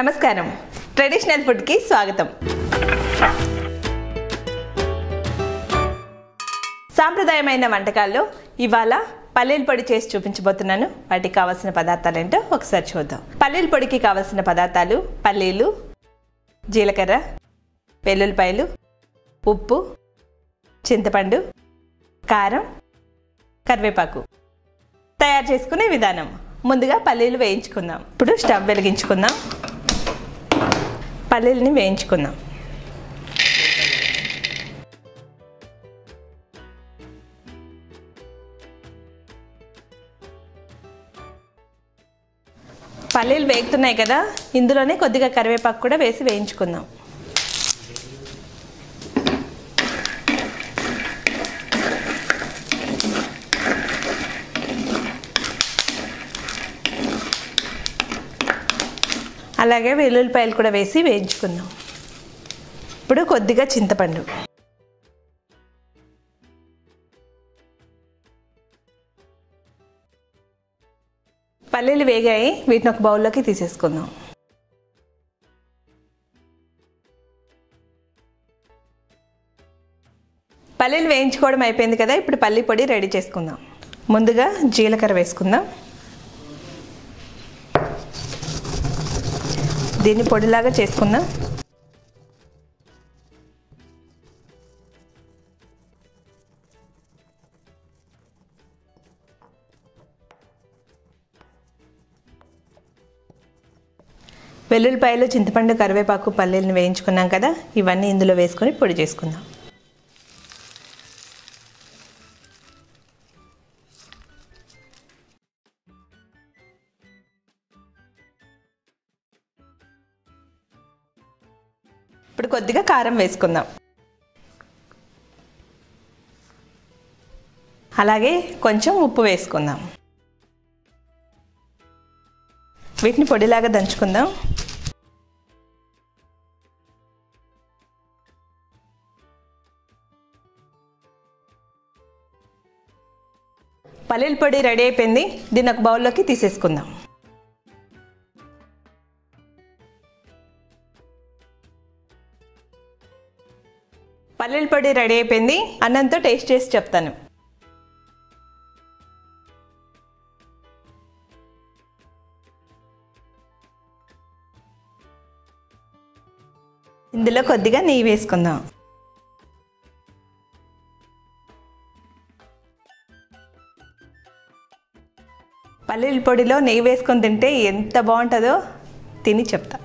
నమస్కారం. ట్రెడిషనల్ ఫుడ్కి స్వాగతం. సాంప్రదాయమైన వంటకాల్లో ఇవాళ పల్లీల పొడి చేసి చూపించబోతున్నాను. వాటికి కావాల్సిన పదార్థాలు ఏంటో ఒకసారి చూద్దాం. పల్లీల పొడికి కావాల్సిన పదార్థాలు పల్లీలు జీలకర్ర వెల్లుల్లిపాయలు ఉప్పు చింతపండు కారం కరివేపాకు. తయారు చేసుకునే విధానం. ముందుగా పల్లీలు వేయించుకుందాం. ఇప్పుడు స్టవ్ వెలిగించుకుందాం. పల్లీలని వేయించుకుందాం. పల్లీలు వేగుతున్నాయి కదా ఇందులోనే కొద్దిగా కరివేపాకు కూడా వేసి వేయించుకుందాం. అలాగే వెల్లుల్లిపాయలు కూడా వేసి వేయించుకుందాం. ఇప్పుడు కొద్దిగా చింతపండు. పల్లీలు వేగాయి వీటిని ఒక బౌల్లోకి తీసేసుకుందాం. పల్లీలు వేయించుకోవడం అయిపోయింది కదా ఇప్పుడు పల్లీ పొడి రెడీ చేసుకుందాం. ముందుగా జీలకర్ర వేసుకుందాం. దీన్ని పొడిలాగా చేసుకుందాం వెల్లుల్లిపాయలు చింతపండు కరివేపాకు పల్లీలను వేయించుకున్నాం కదా ఇవన్నీ ఇందులో వేసుకొని పొడి చేసుకుందాం. ఇప్పుడు కొద్దిగా కారం వేసుకుందాం. అలాగే కొంచెం ఉప్పు వేసుకుందాం. వీటిని పొడిలాగా దంచుకుందాం. పల్లీల పొడి రెడీ అయిపోయింది. దీన్ని ఒక బౌల్లోకి తీసేసుకుందాం. పల్లీల పొడి రెడీ అయిపోయింది. అన్నంతో టేస్ట్ చేసి చెప్తాను. ఇందులో కొద్దిగా నెయ్యి వేసుకుందాం. పల్లీల పొడిలో నెయ్యి వేసుకొని తింటే ఎంత బాగుంటుందో తిని చెప్తా.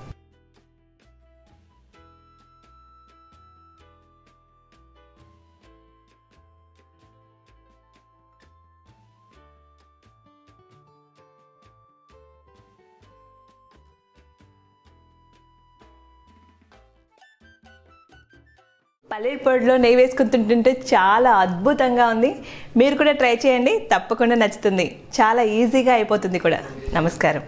పల్లీల పొడిలో నెయ్యి వేసుకుని తింటుంటే చాలా అద్భుతంగా ఉంది. మీరు కూడా ట్రై చేయండి. తప్పకుండా నచ్చుతుంది. చాలా ఈజీగా అయిపోతుంది కూడా. నమస్కారం.